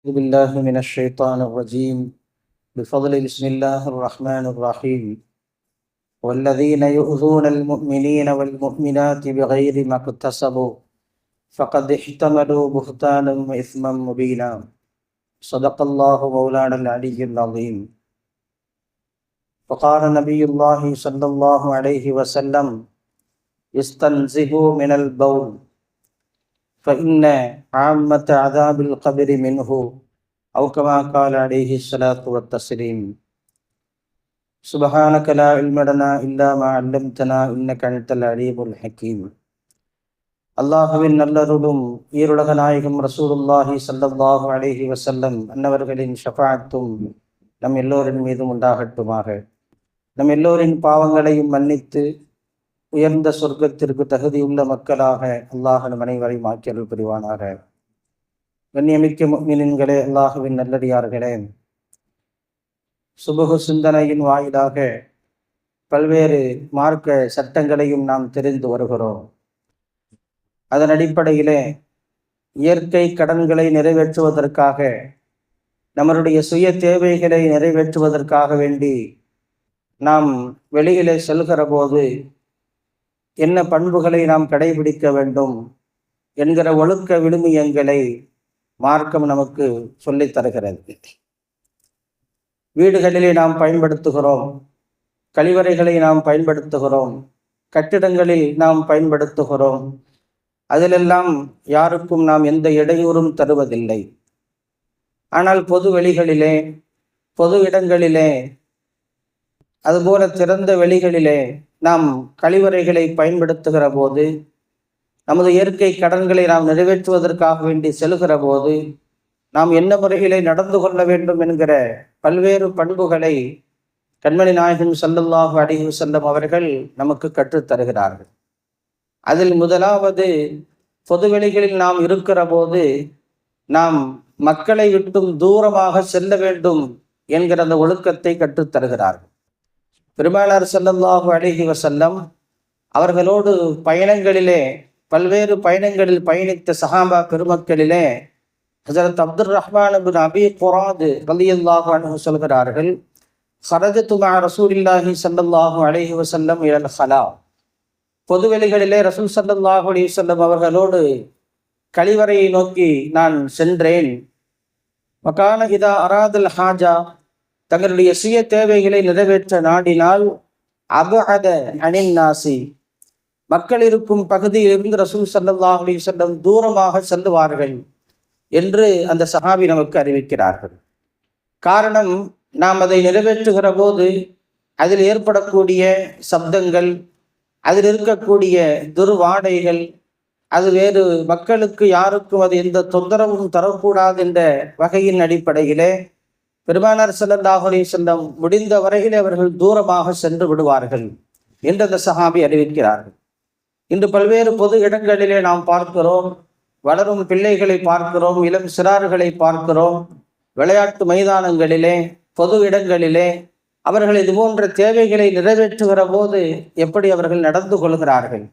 أعوذ بالله من الشيطان الرجيم. بفضل بسم الله الرحمن الرحيم. والذين يؤذون المؤمنين والمؤمنات بغير ما اكتسبوا فقد احتملوا بهتانا وإثما مبينا. صدق الله مولانا العلي العظيم. وقال نبي الله صلى الله عليه وسلم استنزهوا من البول فإن عامة عذاب القبر منه أو كما قال عليه الصلاة والتسليم سبحانك لا علم لنا إلا ما علمتنا إنك أنت العليم الحكيم அல்லாஹுவின் நல்லருளும் ஈருலக நாயகம் ரசூலுல்லாஹி சல்லல்லாஹு அலைஹி வசல்லம் அன்னவர்களின் ஷஃபாத்தும் நம் எல்லோரின் மீதும் உண்டாகட்டுமாக நம் எல்லோரின் பாவங்களையும் மன்னித்து உயர்ந்த சொர்க்கத்திற்கு தகுதியுள்ள மக்களாக அல்லாஹ் நம் அனைவரையும் ஆக்கியல் புரிவானாக. கண்ணியமிக்க மீனின்களே அல்லாஹுவின் நல்லடியார்களே. சுபகு சிந்தனையின் வாயிலாக பல்வேறு மார்க்க சட்டங்களையும் நாம் தெரிந்து வருகிறோம். அதன் அடிப்படையிலே இயற்கை கடன்களை நிறைவேற்றுவதற்காக நம்மளுடைய சுய தேவைகளை நிறைவேற்றுவதற்காக வேண்டி நாம் வெளியிலே செல்கிற போது என்ன பண்புகளை நாம் கடைபிடிக்க வேண்டும் என்கிற ஒழுக்க விழுமியங்களை மார்க்கம் நமக்கு சொல்லித் தருகிறது. வீடுகளிலே நாம் பயன்படுத்துகிறோம் கழிவறைகளை நாம் பயன்படுத்துகிறோம் கட்டிடங்களில் நாம் பயன்படுத்துகிறோம் அதிலெல்லாம் யாருக்கும் நாம் எந்த இடையூறும் தருவதில்லை. ஆனால் பொது வெளிகளிலே பொது இடங்களிலே அதுபோல திறந்த வெளிகளிலே நாம் கழிவறைகளை பயன்படுத்துகிற போது நமது இயற்கை கடன்களை நாம் நிறைவேற்றுவதற்காக வேண்டி செல்கிற போது நாம் என்ன முறைகளை நடந்து கொள்ள வேண்டும் என்கிற பல்வேறு பண்புகளை கண்மணி நாயகன் சல்லல்லாஹு அலிஹு செல்லம் அவர்கள் நமக்கு கற்றுத் தருகிறார்கள். அதில் முதலாவது பொதுவெளிகளில் நாம் இருக்கிற போது நாம் மக்களை விட்டும் தூரமாக செல்ல வேண்டும் என்கிற அந்த ஒழுக்கத்தை கற்றுத்தருகிறார்கள் பெருமானார் செல்லல்லாஹு அழகி வசல்லம் அவர்களோடு பயணங்களிலே பல்வேறு பயணங்களில் பயணித்த சஹாபா பெருமக்களிலே ஹசரத் அப்துல் ரஹ்மான் பின் அபி குராது ரலியல்லாஹு அன்ஹு சொல்கிறார்கள் ஹரது துமா ரசூலில்லாஹி சல்லல்லாஹு அலைஹி வசல்லம் இழல் ஹலா. பொதுவெளிகளிலே ரசூல் சல்லல்லாஹு அலி வல்லம் அவர்களோடு கழிவறையை நோக்கி நான் சென்றேன். மக்கான இதா அராதல் ஹாஜா? தங்களுடைய சுய தேவைகளை நிறைவேற்ற நாடினால் அபகத அனின் நாசி மக்கள் இருக்கும் பகுதியிலிருந்து ரசூல் சல்லா அலி செல்லம் தூரமாக செல்லுவார்கள் என்று அந்த சஹாபி நமக்கு அறிவிக்கிறார்கள். காரணம் நாம் அதை நிறைவேற்றுகிற போது அதில் ஏற்படக்கூடிய சப்தங்கள் அதில் இருக்கக்கூடிய துர்வாடைகள் அது வேறு மக்களுக்கு யாருக்கும் அது எந்த தொந்தரவும் தரக்கூடாது என்ற வகையின் அடிப்படையிலே பெருமானார் செல்லந்தாகுலே செல்லம் முடிந்த வரையில் அவர்கள் தூரமாக சென்று விடுவார்கள் என்று அந்த சஹாபி அறிவிக்கிறார்கள். இன்று பல்வேறு பொது இடங்களிலே நாம் பார்க்கிறோம். வளரும் பிள்ளைகளை பார்க்கிறோம். இளம் சிறார்களை பார்க்கிறோம். விளையாட்டு மைதானங்களிலே பொது இடங்களிலே அவர்கள் இது போன்ற தேவைகளை நிறைவேற்றுகிற போது எப்படி அவர்கள் நடந்து கொள்கிறார்கள்?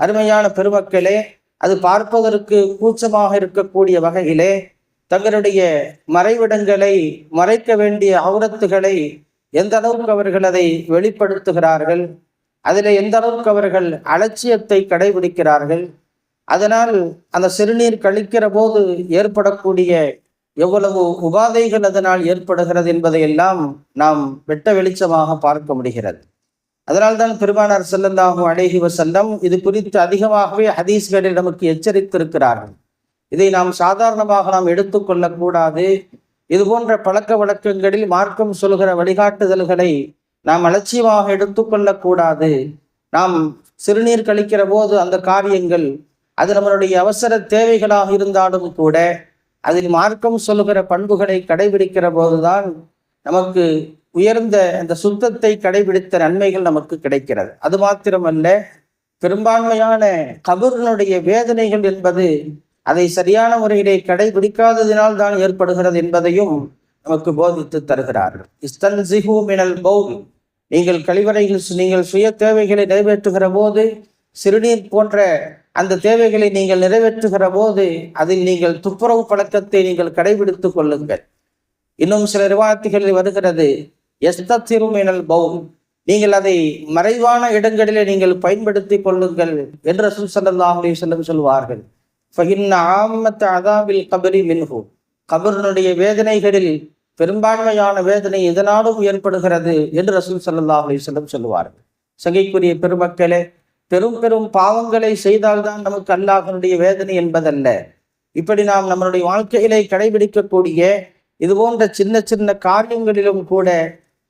அருமையான பெருமக்களே அது பார்ப்பதற்கு கூச்சமாக இருக்கக்கூடிய வகையிலே தங்களுடைய மறைவிடங்களை மறைக்க வேண்டிய அவுரத்துகளை எந்த அளவுக்கு அவர்கள் அதை வெளிப்படுத்துகிறார்கள்? அதில் எந்த அளவுக்கு அவர்கள் அலட்சியத்தை கடைபிடிக்கிறார்கள்? அதனால் அந்த சிறுநீர் கழிக்கிற போது ஏற்படக்கூடிய எவ்வளவு உபாதைகள் அதனால் ஏற்படுகிறது என்பதையெல்லாம் நாம் வெட்ட வெளிச்சமாக பார்க்க முடிகிறது. அதனால்தான் பெருமானார் செல்லந்தாகும் அழகி வசல்லம் இது குறித்து அதிகமாகவே ஹதீஸ்களில் நமக்கு எச்சரித்திருக்கிறார்கள். இதை நாம் சாதாரணமாக நாம் எடுத்துக்கொள்ளக்கூடாது. இது போன்ற பழக்க வழக்கங்களில் மார்க்கம் சொல்கிற வழிகாட்டுதல்களை நாம் அலட்சியமாக எடுத்துக்கொள்ளக்கூடாது. நாம் சிறுநீர் கழிக்கிற போது அந்த காரியங்கள் அது நம்மளுடைய அவசர தேவைகளாக இருந்தாலும் கூட அதில் மார்க்கம் சொல்லுகிற பண்புகளை கடைபிடிக்கிற போதுதான் நமக்கு உயர்ந்த அந்த சுத்தத்தை கடைபிடித்த நன்மைகள் நமக்கு கிடைக்கிறது. அது மாத்திரமல்ல பெரும்பான்மையான கபூரினுடைய வேதனைகள் என்பது அதை சரியான முறையிலே கடைபிடிக்காததினால் தான் ஏற்படுகிறது என்பதையும் நமக்கு போதித்து தருகிறார்கள் இஸ்தன்சிஹு மினல் பௌல் நீங்கள் கழிவறையில் நீங்கள் சுய தேவைகளை நிறைவேற்றுகிற போது சிறுநீர் போன்ற அந்த தேவைகளை நீங்கள் நிறைவேற்றுகிற போது அதில் நீங்கள் துப்புரவு பழக்கத்தை நீங்கள் கடைபிடித்துக் கொள்ளுங்கள். இன்னும் சில நிர்வாகத்திகளில் வருகிறது. எஸ்திருமினல் பவுல் நீங்கள் அதை மறைவான இடங்களிலே நீங்கள் பயன்படுத்திக் கொள்ளுங்கள் என்று ரசூல் ஸல்லல்லாஹு அலைஹி சொல்வார்கள். ஃபஹின்ன ஆம்மத்த அதாவில் கபரி மின்ஹு கபருனுடைய வேதனைகளில் பெரும்பான்மையான வேதனை இதனாலும் ஏற்படுகிறது என்று ரசூல் சல்லா அலிஸ்லம் சொல்லுவார்கள். சங்கைக்குரிய பெருமக்களே பெரும் பெரும் பாவங்களை செய்தால்தான் நமக்கு அல்லாஹனுடைய வேதனை என்பதல்ல. இப்படி நாம் நம்மளுடைய வாழ்க்கையிலே கடைபிடிக்கக்கூடிய இது போன்ற சின்ன சின்ன காரியங்களிலும் கூட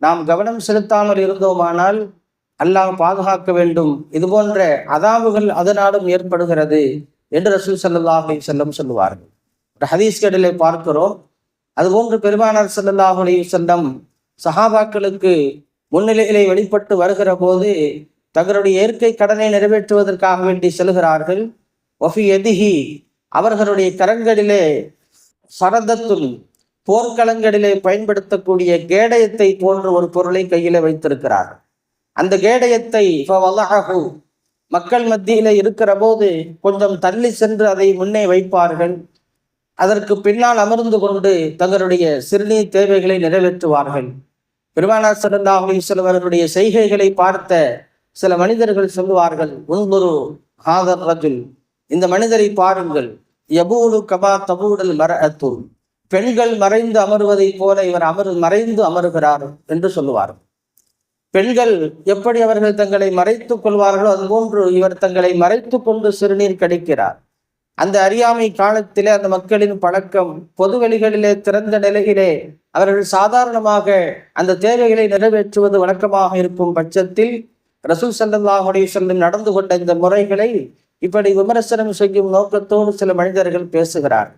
நாம் கவனம் செலுத்தாமல் இருந்தோமானால் அல்லாஹ் பாதுகாக்க வேண்டும். இது போன்ற அதாவுகள் அதனாலும் ஏற்படுகிறது. என்று ரசூல் ஸல்லல்லாஹு அலைஹி சொல்லுவார்கள். ஒரு ஹதீஸ்களிலே பார்க்கிறோம். அதுபோன்று பெருமானார் ஸல்லல்லாஹு அலைஹி செல்லம் சஹாபாக்களுக்கு முன்னிலையிலே வெளிப்பட்டு வருகிற போது தங்களுடைய இயற்கை கடனை நிறைவேற்றுவதற்காக வேண்டி செல்கிறார்கள். ஒஃபி எதிஹி அவர்களுடைய கரங்களிலே சரதத்துல் போர்க்களங்களிலே பயன்படுத்தக்கூடிய கேடயத்தை போன்ற ஒரு பொருளை கையில வைத்திருக்கிறார் அந்த கேடயத்தை மக்கள் மத்தியில இருக்கிற போது கொஞ்சம் தள்ளி சென்று அதை முன்னே வைப்பார்கள். அதற்கு பின்னால் அமர்ந்து கொண்டு தங்களுடைய சிறுநீர் தேவைகளை நிறைவேற்றுவார்கள். பெருமானா ஸல்லல்லாஹு சிலவர்களுடைய செய்கைகளை பார்த்த சில மனிதர்கள் சொல்லுவார்கள் உன்குரு ஹாதர் ரஜுல். இந்த மனிதரை பாருங்கள் எபூலு கபா தபூடல் மர பெண்கள் மறைந்து அமருவதைப் போல இவர் அமர் மறைந்து அமருகிறார் என்று சொல்லுவார் பெண்கள் எப்படி அவர்கள் தங்களை மறைத்துக் கொள்வார்களோ அதுபோன்று இவர் தங்களை மறைத்துக் கொண்டு சிறுநீர் கடிக்கிறார். அந்த அறியாமை காலத்திலே அந்த மக்களின் பழக்கம் பொது வெளிகளிலே திறந்த நிலையிலே அவர்கள் சாதாரணமாக அந்த தேவைகளை நிறைவேற்றுவது வழக்கமாக இருக்கும் பட்சத்தில் ரசூல் சல்லாஹுடைய அலைஹி நடந்து கொண்ட இந்த முறைகளை இப்படி விமர்சனம் செய்யும் நோக்கத்தோடு சில மனிதர்கள் பேசுகிறார்.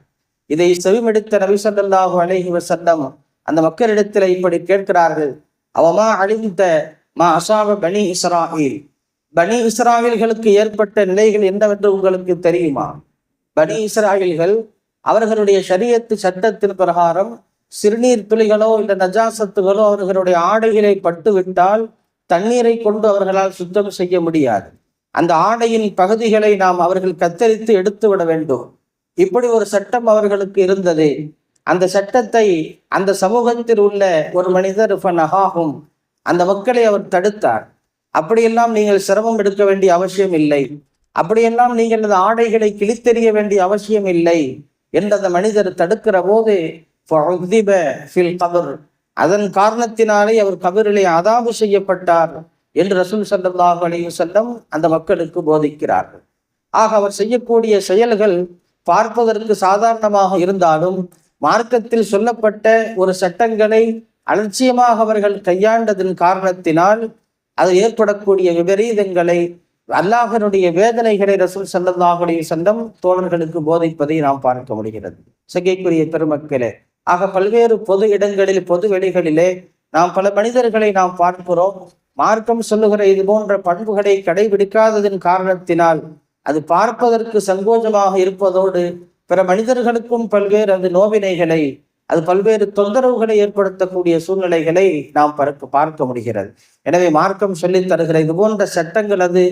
இதை செவிமெடுத்த நபி ஸல்லல்லாஹு அலைஹி வஸல்லம் அந்த மக்களிடத்தில் இப்படி கேட்கிறார்கள். அவமா அழிந்த மா அசாப பனி இஸ்ராயில். பனி இஸ்ராயில்களுக்கு ஏற்பட்ட நிலைகள் என்னவென்று உங்களுக்கு தெரியுமா? பனி இஸ்ராயில்கள் அவர்களுடைய சரியத்து சட்டத்தின் பிரகாரம் சிறுநீர் துளிகளோ இல்லை நஜாசத்துகளோ அவர்களுடைய ஆடைகளை பட்டு விட்டால் தண்ணீரை கொண்டு அவர்களால் சுத்தம் செய்ய முடியாது. அந்த ஆடையின் பகுதிகளை நாம் அவர்கள் கத்தரித்து எடுத்து விட வேண்டும். இப்படி ஒரு சட்டம் அவர்களுக்கு இருந்தது. அந்த சட்டத்தை அந்த சமூகத்தில் உள்ள ஒரு மனிதர் ஃபனஹாகும் அந்த மக்களை அவர் தடுத்தார். அப்படியெல்லாம் நீங்கள் சிரமம் எடுக்க வேண்டிய அவசியம் இல்லை. அப்படியெல்லாம் நீங்கள் அந்த ஆடைகளை கிழித்தெறிய வேண்டிய அவசியம் இல்லை என்று அந்த மனிதர் தடுக்கிற போது அதன் காரணத்தினாலே அவர் கபிரிலே அதாபு செய்யப்பட்டார் என்று ரசூல் சல்லாஹ் அலைஹி அந்த மக்களுக்கு போதிக்கிறார்கள். ஆக அவர் செய்யக்கூடிய செயல்கள் பார்ப்பதற்கு சாதாரணமாக இருந்தாலும் மார்க்கத்தில் சொல்லப்பட்ட ஒரு சட்டங்களை அலட்சியமாக அவர்கள் கையாண்டதன் காரணத்தினால் அது ஏற்படக்கூடிய விபரீதங்களை அல்லாஹனுடைய வேதனைகளை ரசூல் ஸல்லல்லாஹு சந்தம் தோழர்களுக்கு போதிப்பதை நாம் பார்க்க முடிகிறது. சகைக்குரிய பெருமக்களே ஆக பல்வேறு பொது இடங்களில் பொது வெளிகளிலே நாம் பல மனிதர்களை நாம் பார்க்கிறோம். மார்க்கம் சொல்லுகிற இது போன்ற பண்புகளை கடைபிடிக்காததன் காரணத்தினால் அது பார்ப்பதற்கு சங்கோஜமாக இருப்பதோடு பிற மனிதர்களுக்கும் பல்வேறு அது நோவினைகளை அது பல்வேறு தொந்தரவுகளை ஏற்படுத்தக்கூடிய சூழ்நிலைகளை நாம் பார்க்க பார்க்க முடிகிறது. எனவே மார்க்கம் சொல்லித் தருகிற இது போன்ற சட்டங்கள் அது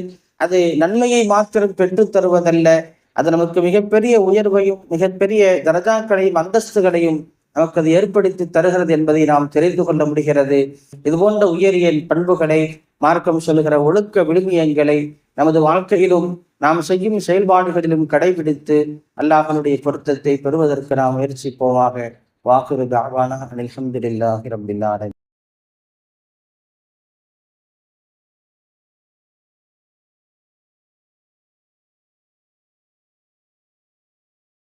அது நன்மையை மாத்திரம் பெற்று தருவதல்ல. அது நமக்கு மிகப்பெரிய உயர்வையும் மிகப்பெரிய தரஜாக்களையும் அந்தஸ்துகளையும் நமக்கு அது ஏற்படுத்தி தருகிறது என்பதை நாம் தெரிந்து கொள்ள முடிகிறது. இது போன்ற உயரியல் பண்புகளை மார்க்கம் சொல்லுகிற ஒழுக்க விழுமியங்களை நமது வாழ்க்கையிலும் நாம் செய்யும் செயல்பாடுகளிலும் கடைபிடித்து அல்லாஹனுடைய பொருத்தத்தை பெறுவதற்கு நாம் முயற்சிப்போமாக. வாக்குறு தாவான அல்ஹம்துலில்லாஹி ரப்பில்